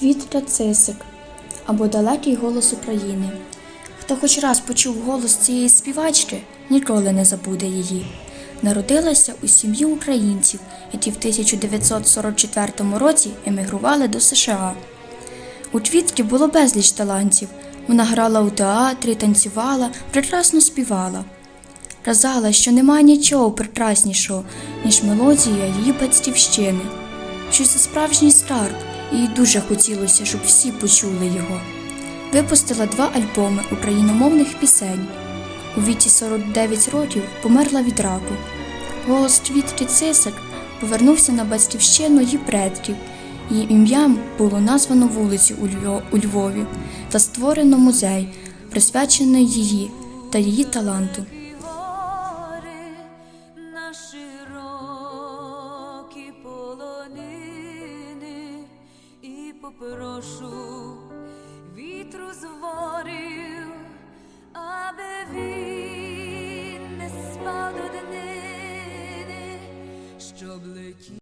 Твіт та цисик або далекий голос України. Хто хоч раз почув голос цієї співачки, ніколи не забуде її. Народилася у сім'ї українців, які в 1944 році емігрували до США. У Твітки було безліч талантів. Вона грала у театрі, танцювала, прекрасно співала. Казала, що немає нічого прекраснішого, ніж мелодія її батьківщини. Що це справжній скарб, їй дуже хотілося, щоб всі почули його. Випустила два альбоми україномовних пісень. У віці 49 років померла від раку. Голос Твітки Цисик повернувся на батьківщину її предків. Її ім'ям було названо вулицю у Львові та створено музей, присвячений її та її таланту. І попрошу вітру зворів, аби він не спав до днини, щоб летів.